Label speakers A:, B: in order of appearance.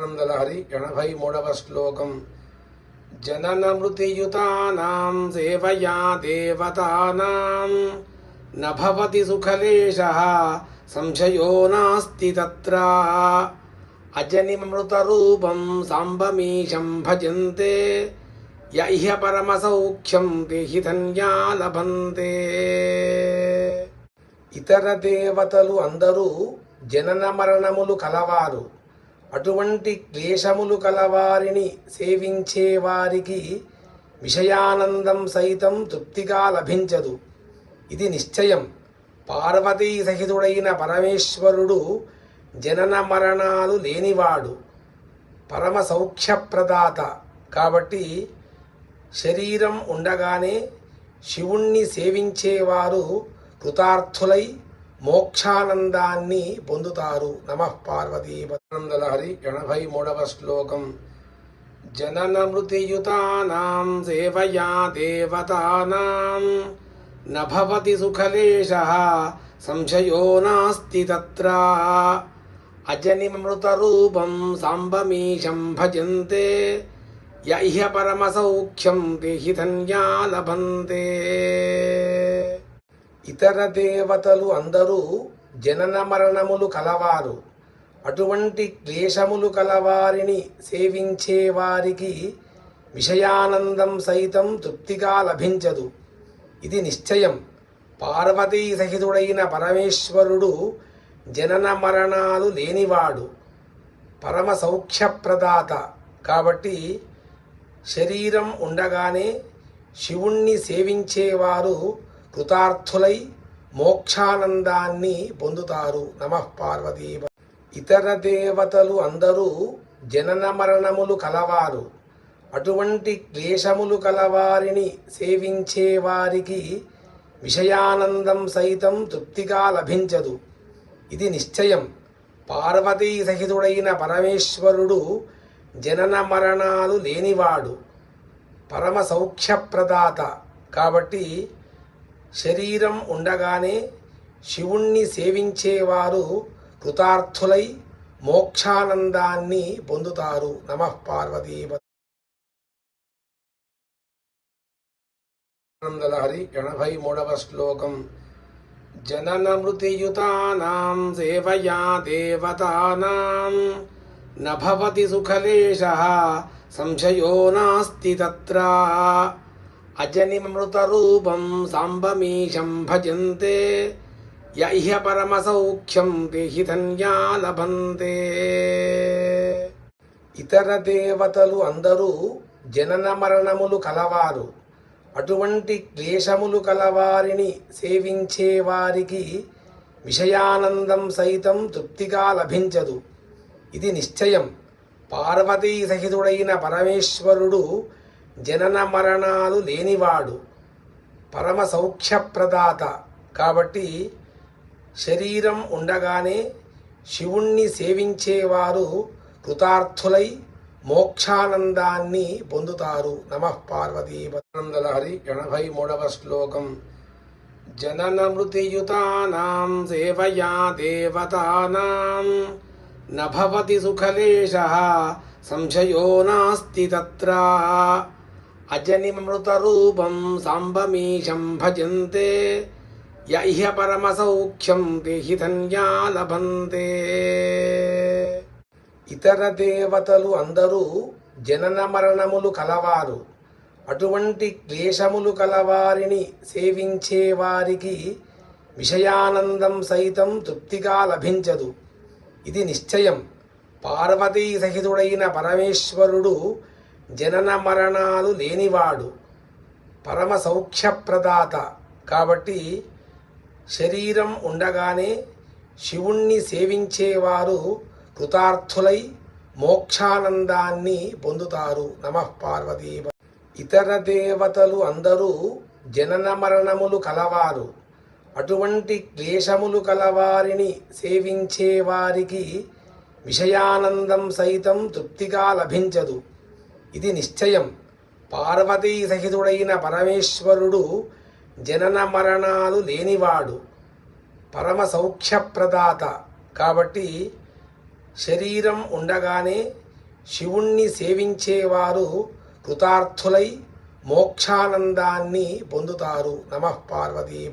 A: వందల హరి ఎనభై మూడవ శ్లోకం. జనన మృతియుతానాం సేవయా దేవతానాం నభవతి సుఖలేశ సంశయో నాస్తి తత్ర. అజనిమృతరూపం సాంబమీశం భజంతే యహ్య పరమసౌఖ్యం ते हि ధన్యా లభంతే. ఇతర దేవతలు అందరూ జనన మరణములు కలవారు. అటువంటి క్లేశములు కలవారిని సేవించే వారికి విషయానందం సైతం తృప్తిగా లభించదు. ఇది నిశ్చయం. పార్వతీ సహితుడైన పరమేశ్వరుడు జనన మరణాలు లేనివాడు. పరమ సౌఖ్యప్రదాత. కాబట్టి శరీరం ఉండగానే శివుణ్ణి సేవించేవారు కృతార్థులై మోక్షానందాన్ని పొందుతారు. నమ పార్వతీ వందల హరి ఎనభై మూడవ శ్లోకం. జనన మృతియుతానాం సేవయా దేవతానాం నభవతి సుఖలేశ సంశయో నాస్తి తత్ర. అజనిమృతరూపం సాంబమీశం భజంతే య ఇహ పరమసౌఖ్యం ते हि ధన్యా లభంతే. ఇతర దేవతలు అందరూ జనన మరణములు కలవారు. అటువంటి క్లేశములు కలవారిని సేవించే వారికి విషయానందం సైతం తృప్తిగా లభించదు. ఇది నిశ్చయం. పార్వతీ సహితుడైన పరమేశ్వరుడు జనన మరణాలు లేనివాడు. పరమ సౌఖ్యప్రదాత. కాబట్టి శరీరం ఉండగానే శివుణ్ణి సేవించేవారు కృతార్థులై మోక్షానందాన్ని పొందుతారు. నమ పార్వతీ ఇతర దేవతలు అందరూ జనన మరణములు కలవారు. అటువంటి క్లేశములు కలవారిని సేవించే వారికి విషయానందం సైతం తృప్తిగా లభించదు. ఇది నిశ్చయం. పార్వతీ సహితుడైన పరమేశ్వరుడు జనన మరణాలు లేనివాడు. పరమ సౌఖ్యప్రదాత. కాబట్టి శరీరం ఉండగానే శివుణ్ణి సేవించేవారు కృతార్థులై మోక్షానందాన్ని పొందుతారు. నమ పార్వతీ హరి ఎనభై మూడవ శ్లోకం. జనన మృతియుతానాం సేవయా దేవతానాం నభవతి సుఖలేశ సంశయో నాస్తి తత్ర। అజనిమృతరూపం సాంబమీశం భజంతే యహ్య పరమసౌఖ్యం దేహి ధన్యా లభంతే ఇతర దేవతలు అందరూ జనన మరణములు కలవారు. అటువంటి క్లేశములు కలవారిని సేవించే వారికి విషయానందం సైతం తృప్తిగా లభించదు. ఇది నిశ్చయం. పార్వతీ సహితుడైన పరమేశ్వరుడు జనన మరణాలు లేనివాడు పరమ సౌఖ్యప్రదాత. కాబట్టి శరీరం ఉండగానే శివుణ్ణి సేవించేవారు కృతార్థులై మోక్షానందాన్ని పొందుతారు. నమ పార్వతీ హరి ఎనభై మూడవ శ్లోకం. జనన మృతియుతానాం సేవయా దేవతానాం నభవతి సుఖలేశ సంశయో నాస్తి తత్ర. అజనిమృతరూపం సాంబమీశం భజంతే యహ్య పరమసౌఖ్యం దేహి ధన్యా లభంతే ఇతర దేవతలు అందరూ జనన మరణములు కలవారు। అటువంటి క్లేశములు కలవారిని సేవించే వారికి విషయానందం సైతం తృప్తిగా లభించదు. ఇది నిశ్చయం. పార్వతీ సహితుడైన పరమేశ్వరుడు జనన మరణాలు లేనివాడు పరమ సౌఖ్యప్రదాత. కాబట్టి శరీరం ఉండగానే శివుణ్ణి సేవించేవారు కృతార్థులై మోక్షానందాన్ని పొందుతారు. నమ పార్వతీ ఇతర దేవతలు అందరూ జనన మరణములు కలవారు. అటువంటి క్లేశములు కలవారిని సేవించేవారికి విషయానందం సైతం తృప్తిగా లభించదు. ఇది నిశ్చయం. పార్వతీ సహితుడైన పరమేశ్వరుడు జనన మరణాలు లేనివాడు పరమ సౌఖ్యప్రదాత. కాబట్టి శరీరం ఉండగానే శివుణ్ణి సేవించేవారు కృతార్థులై మోక్షానందాన్ని పొందుతారు. నమః పార్వతీ